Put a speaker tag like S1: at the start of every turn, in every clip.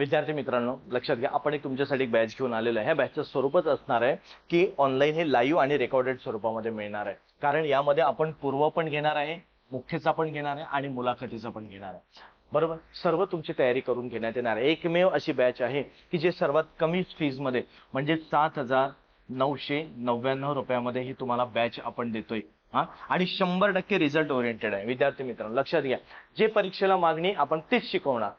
S1: विद्यार्थी मित्रांनो लक्षात घ्या आपण एक तुमच्यासाठी एक बॅच घेऊन आलेलो आहे. ह्या बॅचचं स्वरूपच असणार आहे की ऑनलाईन हे लाईव्ह आणि रेकॉर्डेड स्वरूपामध्ये मिळणार आहे. कारण यामध्ये आपण पूर्व पण घेणार आहे मुख्यचा पण घेणार आहे आणि मुलाखतीचा पण घेणार आहे. बरोबर? सर्व तुमची तयारी करून घेण्यात येणार आहे. एकमेव अशी बॅच आहे की जे सर्वात कमी फीजमध्ये म्हणजे सात हजार नऊशे नव्याण्णव रुपयामध्ये ही तुम्हाला बॅच आपण देतोय. हा? आणि शंभर टक्के रिझल्ट ओरिएंटेड आहे. विद्यार्थी मित्रांनो लक्षात घ्या. जे परीक्षेला मागणी आपण तेच शिकवणार.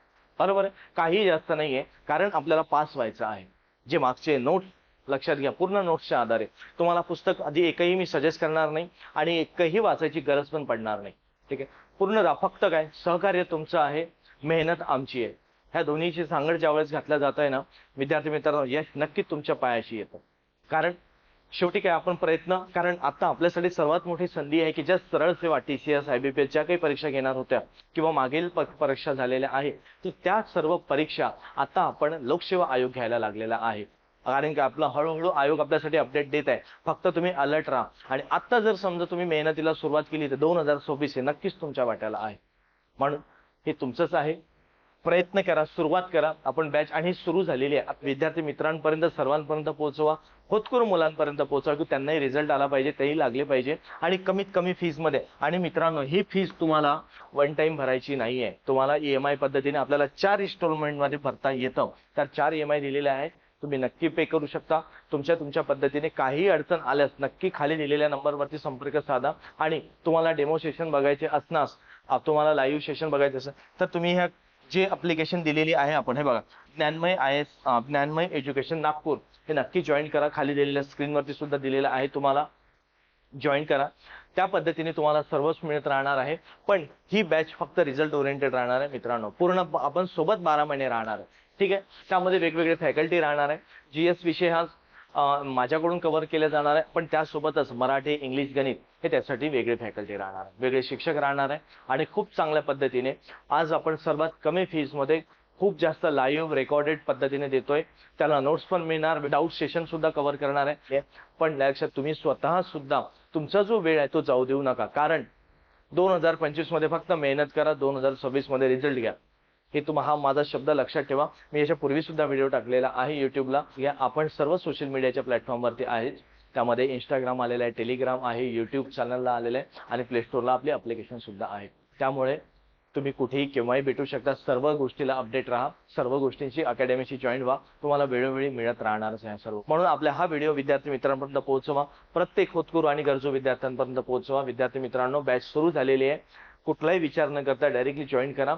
S1: बरोबर आहे? काही जास्त नाही आहे कारण आपल्याला पास व्हायचं आहे. जे मागचे नोट्स लक्षात घ्या पूर्ण नोट्सच्या आधारे. तुम्हाला पुस्तक आधी एकही मी सजेस्ट करणार नाही आणि एकही वाचायची गरज पण पडणार नाही. ठीक आहे? पूर्ण रा- फक्त काय? सहकार्य तुमचं आहे. मेहनत आमची आहे. ह्या दोन्हीची सांगड ज्यावेळेस घातल्या जात आहे ना विद्यार्थी मित्रांनो यश नक्कीच तुमच्या पायाशी येतं. कारण शेवटी काय आपण प्रयत्न कारण आता आपल्यासाठी सर्वात मोठी संधी आहे की ज्या सरळ सेवा T C S I B P S ज्या काही परीक्षा घेणार होत्या किंवा मागील प- परीक्षा झालेल्या आहे तर त्या सर्व परीक्षा आता आपण लोकसेवा आयोग घ्यायला लागलेला आहे. कारण की आपला हळूहळू आयोग आपल्यासाठी अपडेट देत आहे. फक्त तुम्ही अलर्ट राहा. आणि आता जर समजा तुम्ही मेहनतीला सुरुवात केली तर दोन हजार सव्वीस हे नक्कीच तुमच्या वाट्याला आहे. म्हणून हे तुमचंच आहे. प्रयत्न करा सुरुवात करा. आपण बॅच आणि सुरू झालेली आहे. विद्यार्थी मित्रांपर्यंत सर्वांपर्यंत पोहोचवा. होतकरू मुलांपर्यंत पोहोचवा की त्यांनाही रिझल्ट आला पाहिजे तेही लागले पाहिजे. आणि कमीत कमी फीजमध्ये आणि मित्रांनो ही फीज तुम्हाला वन टाइम भरायची नाहीये. तुम्हाला ई एम आय पद्धतीने आपल्याला चार इन्स्टॉलमेंटमध्ये भरता येतं. तर चार ई एम आय दिलेले आहेत. तुम्ही नक्की पे करू शकता. तुमच्या तुमच्या पद्धतीने काही अडचण आल्यास नक्की खाली दिलेल्या नंबरवरती संपर्क साधा. आणि तुम्हाला डेमो सेशन बघायचे असणार तुम्हाला लाईव्ह सेशन बघायचं असेल तर तुम्ही ह्या जे अप्लिकेशन दिलेली आहे आपण. हे बघा Dnyanmay I S Dnyanmay education Nagpur. हे नक्की जॉईन करा. खाली दिलेल्या स्क्रीनवरती सुद्धा दिलेलं आहे तुम्हाला. जॉईन करा. त्या पद्धतीने तुम्हाला सर्वच मिळत राहणार आहे. पण ही बॅच फक्त रिझल्ट ओरिएंटेड राहणार आहे मित्रांनो. पूर्ण आपण सोबत बारा महिने राहणार आहे. ठीक आहे? त्यामध्ये वेगवेगळे फॅकल्टी राहणार आहे. जी एस विषय हा माझ्याकडून कव्हर केले जाणार आहे. पण त्यासोबतच मराठी इंग्लिश गणित हे त्यासाठी वेगळे फॅकल्टी राहणार आहे वेगळे शिक्षक राहणार आहे आणि खूप चांगल्या पद्धतीने आज आपण सर्वात कमी फीजमध्ये खूप जास्त लाईव्ह रेकॉर्डेड पद्धतीने देतोय. त्याला नोट्स पण मिळणार. डाऊट सेशन सुद्धा कव्हर करणार आहे. पण लक्षात तुम्ही स्वतः सुद्धा तुमचा जो वेळ आहे तो जाऊ देऊ नका. कारण दोन हजार पंचवीसमध्ये फक्त मेहनत करा दोन हजार सव्वीसमध्ये रिझल्ट घ्या. हे तुम्हा हा माझा शब्द लक्षात ठेवा. मी याच्या पूर्वी सुद्धा व्हिडिओ टाकलेला आहे युट्यूबला या आपण सर्व सोशल मीडियाच्या प्लॅटफॉर्मवरती आहेत. त्यामध्ये इंस्टाग्राम आलेला आहे टेलिग्राम आहे युट्यूब चॅनलला आलेलं आहे आणि प्ले स्टोअरला आपले अप्लिकेशन सुद्धा आहे. त्यामुळे तुम्ही कुठेही केव्हाही भेटू शकता. सर्व गोष्टीला अपडेट राहा. सर्व गोष्टींची अकॅडमीशी जॉईन व्हा. तुम्हाला वेळोवेळी मिळत राहणारच आहे सर्व. म्हणून आपला हा व्हिडिओ विद्यार्थी मित्रांपर्यंत पोहोचवा. प्रत्येक होतकरू आणि गरजू विद्यार्थ्यांपर्यंत पोहोचवा. विद्यार्थी मित्रांनो बॅच सुरू झालेली आहे. कुठलाही विचार न करता डायरेक्टली जॉईन करा.